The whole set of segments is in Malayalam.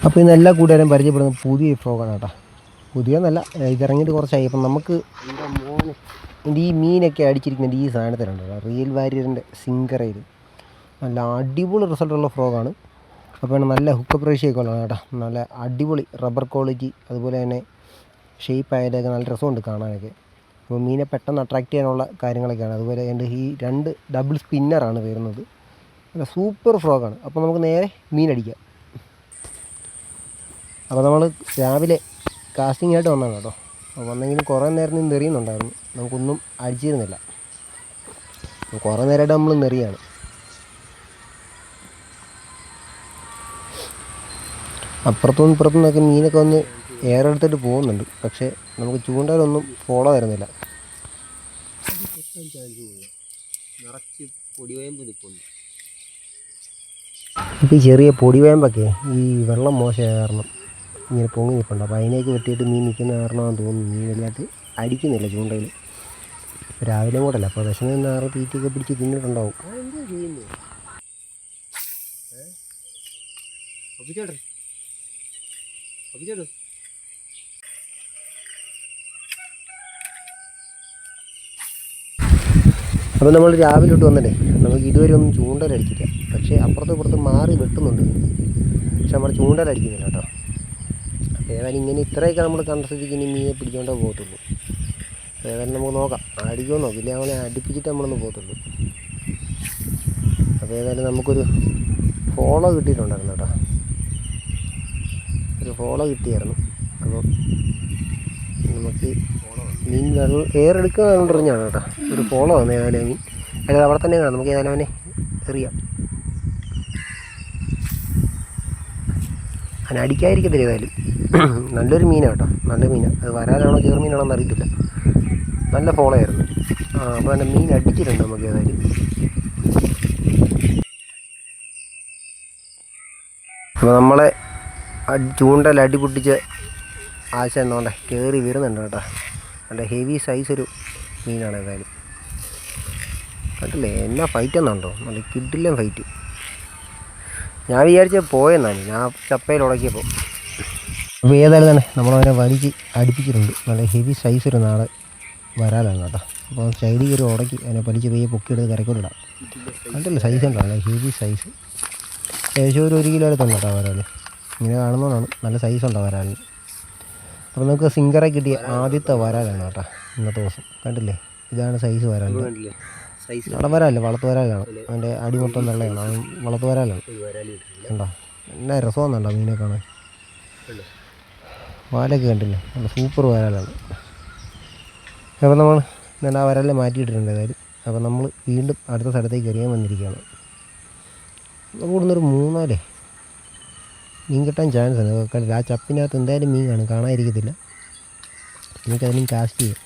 അപ്പോൾ ഇന്ന് എല്ലാ കൂട്ടുകാരും പരിചയപ്പെടുന്ന പുതിയ ഫ്രോഗാണ് കേട്ടോ. നല്ല ഇതിറങ്ങിയിട്ട് കുറച്ചായി. അപ്പം നമുക്ക് എന്റെ മോനെ. എന്റെ ഈ മീനൊക്കെ അടിച്ചിരിക്കുന്നത് ഈ സാധനത്തിലുണ്ട് റിയൽ വാരിയറിന്റെ സിങ്കറയിൽ നല്ല അടിപൊളി റിസൾട്ടുള്ള ഫ്രോഗാണ്. അപ്പോൾ നല്ല ഹുക്ക് റേഷ്യൊക്കെ ഉള്ളതാണ് കേട്ടോ. നല്ല അടിപൊളി റബ്ബർ ക്വാളിറ്റി അതുപോലെ തന്നെ ഷേപ്പ് ആയതൊക്കെ നല്ല രസമുണ്ട് കാണാനൊക്കെ. അപ്പോൾ മീനെ പെട്ടെന്ന് അട്രാക്റ്റ് ചെയ്യാനുള്ള കാര്യങ്ങളൊക്കെയാണ്. അതുപോലെ എന്റെ ഈ രണ്ട് ഡബിൾ സ്പിന്നറാണ് വരുന്നത്. നല്ല സൂപ്പർ ഫ്രോഗാണ് അപ്പോൾ നമുക്ക് നേരെ മീനടിക്കാം. അപ്പോൾ നമ്മൾ രാവിലെ കാസ്റ്റിംഗ് ആയിട്ട് വന്നതാണ് കേട്ടോ. അപ്പോൾ വന്നെങ്കിലും കുറേ നേരം നിന്ന് എറിയുന്നുണ്ടായിരുന്നു നമുക്കൊന്നും അടിച്ചിരുന്നില്ല. കുറേ നേരമായിട്ട് നമ്മൾ നെറിയാണ്. അപ്പുറത്തും ഇപ്പുറത്തും നിന്നൊക്കെ മീനൊക്കെ വന്ന് ഏറെടുത്തിട്ട് പോകുന്നുണ്ട്. പക്ഷേ നമുക്ക് ചൂണ്ടയിലൊന്നും ഫോളോ തരുന്നില്ല ഈ ചെറിയ പൊടിവേമ്പൊക്കെ ഈ വെള്ളം മോശമായ കാരണം ഇങ്ങനെ പൊങ്ങി നിൽപ്പുണ്ട് അപ്പോൾ അതിനേക്ക് വെട്ടിയിട്ട് മീൻ നിൽക്കുന്ന കാരണമാണെന്ന് തോന്നുന്നു. മീൻ വലുതായിട്ട് അടിക്കുന്നില്ല ചൂണ്ടയിൽ. രാവിലെ കൂടല്ല അപ്പോൾ വിശന്ന് നാറ് തീറ്റയൊക്കെ പിടിച്ച് തിന്നിട്ടുണ്ടാവും. ഒപ്പിച്ചോട്ട് അപ്പോൾ നമ്മൾ രാവിലെ ഇട്ട് വന്നിട്ടേ നമുക്ക് ഇതുവരെ ഒന്നും ചൂണ്ടലടിച്ചില്ല പക്ഷേ അപ്പുറത്തും ഇപ്പുറത്തും മാറി വെട്ടുന്നുണ്ട്. പക്ഷെ നമ്മൾ ചൂണ്ടലടിക്കുന്നില്ല കേട്ടോ. ഏതായാലും ഇങ്ങനെ ഇത്രയൊക്കെ നമ്മൾ കണ്ട സ്ഥിതിക്ക് ഇനി മീനെ പിടിച്ചോണ്ടേ പോകത്തുള്ളൂ. ഏതായാലും നമുക്ക് നോക്കാം. അടിക്കുമോ നോക്കില്ല അവനെ അടുപ്പിച്ചിട്ട് നമ്മളൊന്ന് പോകത്തുള്ളൂ. അപ്പോൾ ഏതായാലും നമുക്കൊരു ഫോളോ കിട്ടിയിട്ടുണ്ടായിരുന്നു കേട്ടോ. ഒരു ഫോളോ കിട്ടിയായിരുന്നു. അപ്പോൾ നമുക്ക് മീൻ വെള്ളം എയറെടുക്കുക പറഞ്ഞാണ് കേട്ടോ. ഒരു ഫോളോ വന്നു ഏതായാലും മീൻ അതായത് അവിടെ തന്നെ കാണാം. നമുക്ക് ഏതായാലും അവനെ എറിയാം. അവനെ അടിക്കാതിരിക്കത്തില്ല ഏതായാലും. നല്ലൊരു മീനാണ് കേട്ടോ. നല്ല മീനാണ് അത് വരാനാണോ ചെറുമീനാണോ എന്ന് അറിയത്തില്ല നല്ല ഫോളോ ആയിരുന്നു ആ അപ്പോൾ എന്റെ മീൻ അടിച്ചിട്ടുണ്ട് നമുക്ക് ഏതായാലും. അപ്പോൾ നമ്മളെ ചൂണ്ടൽ അടി പൊട്ടിച്ച് ആശ എന്നോണ്ടെ കയറി വരുന്നുണ്ട് കേട്ടോ. നല്ല ഹെവി സൈസ് ഒരു മീനാണ് ഏതായാലും. കണ്ടില്ലേ? എന്നാ ഫൈറ്റ് എന്നുണ്ടോ നല്ല കിഡിലും ഫൈറ്റ് ഞാൻ വിചാരിച്ച പോയെന്നാണ് ഞാൻ ചപ്പയിൽ ഉടക്കിയപ്പോൾ അപ്പോൾ ഏതായാലും തന്നെ നമ്മളവനെ വലിച്ച് അടുപ്പിച്ചിട്ടുണ്ട്. നല്ല ഹെവി സൈസ് ഒരു നാളെ വരാനാണ് കേട്ടോ. അപ്പോൾ സൈഡിൽ കയറി ഉടക്കി അതിനെ വലിച്ച് പെയ്യെ പൊക്കിയെടുത്ത് കരക്കൊണ്ടിടാം. കണ്ടില്ല സൈസ് ഉണ്ടോ? നല്ല ഹെവി സൈസ് ഏകദേശം ഒരു ഒരു കിലോ അടുത്തുണ്ട് കേട്ടോ വരാൽ ഇങ്ങനെ കാണുന്നതാണ് നല്ല സൈസ് ഉണ്ടോ വരാലിന് അപ്പോൾ നമുക്ക് സിംഗറെ കിട്ടിയ ആദ്യത്തെ വരാലാണ് കേട്ടോ ഇന്നത്തെ ദിവസം. കണ്ടില്ലേ? ഇതാണ് സൈസ് കണ്ടില്ലേ? സൈസ് നട വരാലല്ലേ വളർത്ത് വരാലാണ് അതിന്റെ അടി മൊത്തം വെള്ളയാണ് അത് വളർത്തുവരാലാണ് വരാലി. കണ്ടോ? എന്നാ രസമെന്നുണ്ടോ മീനെ കാണാൻ? വാലൊക്കെ കണ്ടില്ലേ? നല്ല സൂപ്പർ വരാലാണ്. അപ്പോൾ നമ്മൾ ഞാൻ ആ വരാലെ മാറ്റിയിട്ടിട്ടുണ്ട് ഏതായാലും അപ്പോൾ നമ്മൾ വീണ്ടും അടുത്ത സ്ഥലത്തേക്ക് എറിയാൻ വന്നിരിക്കുകയാണ്. നമുക്ക് ഇവിടുന്ന് ഒരു മൂന്നാലേ. മീൻ കിട്ടാൻ ചാൻസ് ഉണ്ട് ആ ചപ്പിനകത്ത് എന്തായാലും മീൻ കാണും. കാണാതിരിക്കത്തില്ല. എനിക്കതിനും കാസ്റ്റ് ചെയ്യാം.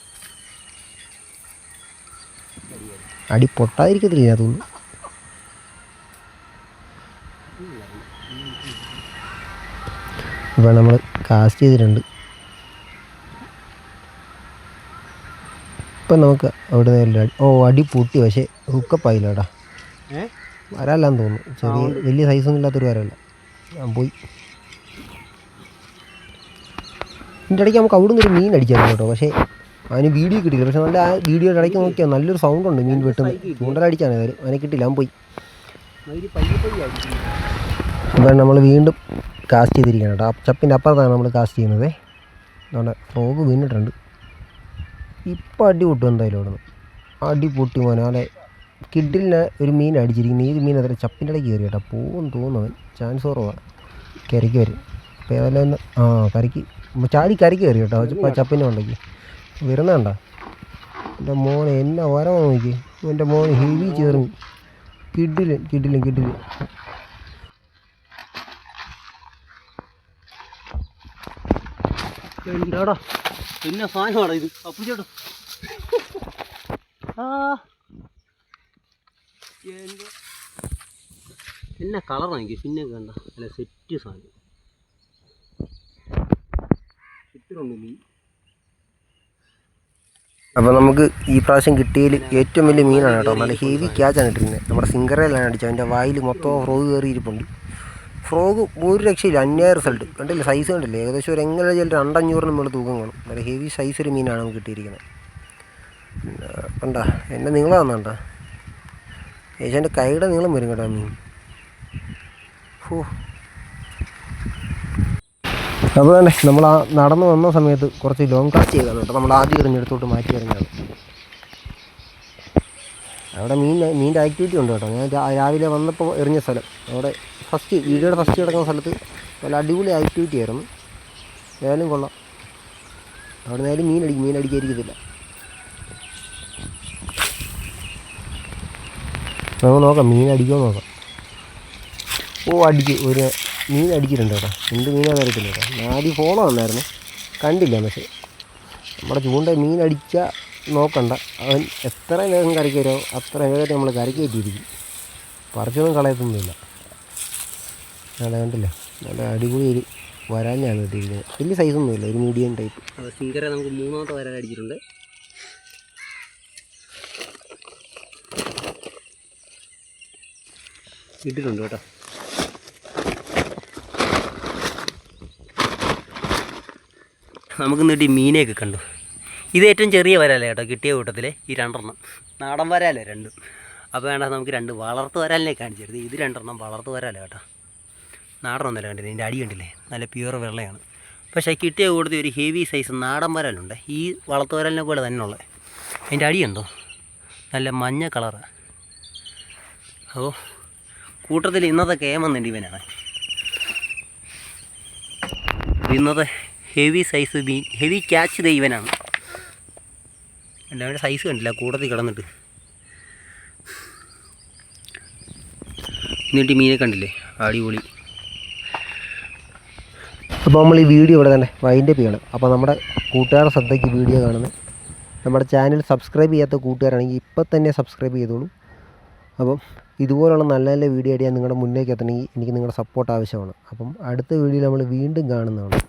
അടി പൊട്ടാതിരിക്കത്തില്ല ഇതിനകത്തൊന്നും അപ്പോൾ നമ്മൾ കാസ്റ്റ് ചെയ്തിട്ടുണ്ട്. ഇപ്പം നമുക്ക് അവിടെ നിന്ന് ഓ അടി പൊട്ടി പക്ഷേ ഹുക്കപ്പ് ഏ? വരാല്ലാന്ന് തോന്നുന്നു. ചെറിയ വലിയ സൈസൊന്നും ഇല്ലാത്തൊരു വരല്ല. ഞാൻ പോയി. ഇതിന്റെ ഇടയ്ക്ക് നമുക്ക് അവിടെ ഒരു മീൻ അടിച്ചായിരുന്നു കേട്ടോ. പക്ഷേ അതിന് വീഡിയോ കിട്ടിയില്ല. പക്ഷെ നല്ല ആ വീഡിയോ ഇടയ്ക്ക് നോക്കിയാൽ നല്ലൊരു സൗണ്ട് ഉണ്ട് മീൻ വെട്ടുന്നത് അടിക്കാൻ ഏതായാലും അതിനെ കിട്ടില്ല അവൻ പോയി. അപ്പം നമ്മൾ വീണ്ടും കാസ്റ്റ് ചെയ്തിരിക്കുകയാണ് കേട്ടോ. ചപ്പിന്റെ അപ്പുറത്താണ് നമ്മൾ കാസ്റ്റ് ചെയ്യുന്നത്. അതുകൊണ്ട് ഫ്രോഗ് വീണിട്ടുണ്ട്. ഇപ്പം അടി പൊട്ടും എന്തായാലും അവിടെ നിന്ന് അടി പൊട്ടി മോനെ. അല്ലെ കിഡിലിന് ഒരു മീൻ അടിച്ചിരിക്കുന്നു. ഈ മീൻ അതിന്റെ ചപ്പിന്റെ ഇടയ്ക്ക് കയറി കേട്ടോ. പോകും തോന്നുന്നു അവൻ. ചാൻസ് കുറവാണ് കരയ്ക്ക് വരും. അപ്പോൾ ഏതായാലും ഒന്ന് ആ കരയ്ക്ക്. ചാടി കരയ്ക്ക് കയറി കേട്ടോ. ചപ്പിന്റെ ഉണ്ടെങ്കിൽ വരുന്നുണ്ടോ എന്റെ മോനെ എന്നെ വരവോ നോക്കി. എന്റെ മോനെ ഹെവി ചേർന്ന് കിഡിലും കിഡിലും കിഡിലും എന്താടാ? പിന്നെ സാധനമാടാ എനിക്ക് പിന്നെ കണ്ട അല്ല സെറ്റ് സാധനം. ഇത്രയുണ്ട് മീൻ അപ്പോൾ നമുക്ക് ഈ പ്രാവശ്യം കിട്ടിയതിൽ ഏറ്റവും വലിയ മീനാണ് കേട്ടോ. നല്ല ഹെവി ക്യാച്ചാണ് ഇട്ടിരുന്നത് നമ്മുടെ സിംഗറയിലാണ് അടിച്ചത്. അതിന്റെ വായിൽ മൊത്തം ഫ്രോഗ് കയറി ഇരിപ്പുണ്ട് ഫ്രോഗ് ഒരു രക്ഷയില്ല. അന്യായ റിസൾട്ട് കണ്ടില്ല? സൈസ് കണ്ടില്ലേ? ഏകദേശം ഒരു എങ്ങനെ ചില രണ്ടഞ്ഞൂറിന് മുകളിൽ തൂക്കം കാണും. നല്ല ഹെവി സൈസ് ഒരു മീനാണ് നമുക്ക് കിട്ടിയിരിക്കുന്നത്. കണ്ടാ? എന്നെ നീളം വന്നണ്ട ഏഷ്യന്റെ കൈയുടെ നീളം വരും കേട്ടോ മീൻ. ഹോ. അപ്പോൾ തന്നെ നമ്മൾ ആ നടന്നു വന്ന സമയത്ത് കുറച്ച് ലോങ് കാസ്റ്റ് ചെയ്താണ് കേട്ടോ. നമ്മൾ ആദ്യം എറിഞ്ഞെടുത്തോട്ട് മാറ്റി എറിഞ്ഞാണ് അവിടെ മീൻ മീനിന്റെ ആക്ടിവിറ്റി ഉണ്ട് കേട്ടോ. ഞാൻ രാവിലെ വന്നപ്പോൾ എറിഞ്ഞ സ്ഥലം. അവിടെ ഫസ്റ്റ് വീഡിയോയുടെ ഫസ്റ്റ് കിടക്കുന്ന സ്ഥലത്ത് നല്ല അടിപൊളി ആക്ടിവിറ്റി ആയിരുന്നു. ഏതായാലും കൊള്ളാം. അവിടെ അടിക്കും മീൻ അടിക്കാതിരിക്കത്തില്ല. നമുക്ക് നോക്കാം. മീൻ അടിക്കുമോ നോക്കാം. ഓ അടിക്ക്. ഒരു മീൻ അടിച്ചിട്ടുണ്ട് കേട്ടോ. എന്ത് മീനാണെന്ന് അറിയത്തില്ല കേട്ടോ. ഞാൻ ആദ്യം ഫോളോ വന്നായിരുന്നു. കണ്ടില്ല പക്ഷേ. നമ്മുടെ ചൂണ്ട മീൻ അടിച്ച നോക്കണ്ട. അവൻ എത്ര വേഗം കരയ്ക്ക് വരുമോ അത്ര വേഗം നമ്മൾ കരയ്ക്ക് കയറ്റിയിരിക്കും. പറിച്ചൊന്നും കളയത്തൊന്നുമില്ല. നല്ല കണ്ടില്ല? നല്ല അടിപൊളി ഒരു വരാഞ്ഞാണ് കിട്ടിയിരിക്കുന്നത്. വലിയ സൈസൊന്നുമില്ല ഒരു മീഡിയം ടൈപ്പ് സിംഗറെ നമുക്ക് മൂന്നാമത്തെ വരാൻ അടിച്ചിട്ടുണ്ട്. ഇട്ടിട്ടുണ്ട് കേട്ടോ. നമുക്ക് നീട്ടി മീനെയൊക്കെ കണ്ടു. ഇത് ഏറ്റവും ചെറിയ വരാലേ കേട്ടോ കിട്ടിയ കൂട്ടത്തിൽ ഈ രണ്ടെണ്ണം. നാടൻ വരാലേ രണ്ടും. അപ്പോൾ വേണ്ട നമുക്ക് രണ്ട് വളർത്ത് വരാലിനെ കാണിച്ചെടുത്ത് ഇത് രണ്ടെണ്ണം വളർത്ത് വരാലേ കേട്ടോ. നാടനൊന്നല്ല കണ്ടില്ലേ ഇതിന്റെ അടി കണ്ടില്ലേ? നല്ല പ്യുവർ വെള്ളയാണ്. പക്ഷേ കിട്ടിയ കൂട്ടത്തിൽ ഒരു ഹെവി സൈസ് നാടൻ വരാലുണ്ട് ഈ വളർത്ത് വരാലിനെ പോലെ തന്നെ ഉള്ളത്. അതിന്റെ അടിയുണ്ടോ നല്ല മഞ്ഞ കളറ് ഓ കൂട്ടത്തിൽ ഇന്നത്തെ കേമെന്നുണ്ട് ഇവനാണ് ഇന്നത്തെ ഹെവി സൈസ് മീൻ ഹെവി ക്യാച്ച് ഇവനാണ്. എല്ലാവരുടെ സൈസ് കണ്ടില്ല കൂടത്തിൽ കിടന്നിട്ട്. എന്നിട്ട് മീനെ കണ്ടില്ലേ? അടിപൊളി. അപ്പോൾ നമ്മൾ ഈ വീഡിയോ ഇവിടെ തന്നെ വൈൻഡപ്പ് ചെയ്യണം. അപ്പോൾ നമ്മുടെ കൂട്ടുകാരുടെ ശ്രദ്ധയ്ക്ക് വീഡിയോ കാണുന്നത്. നമ്മുടെ ചാനൽ സബ്സ്ക്രൈബ് ചെയ്യാത്ത കൂട്ടുകാരാണെങ്കിൽ ഇപ്പം തന്നെ സബ്സ്ക്രൈബ് ചെയ്തോളൂ. അപ്പം ഇതുപോലുള്ള നല്ല നല്ല വീഡിയോ ആയിട്ട് ഞാൻ നിങ്ങളുടെ മുന്നേക്ക് എത്തണമെങ്കിൽ എനിക്ക് നിങ്ങളുടെ സപ്പോർട്ട് ആവശ്യമാണ്. അപ്പം അടുത്ത വീഡിയോയിൽ നമ്മൾ വീണ്ടും കാണുന്നതാണ്.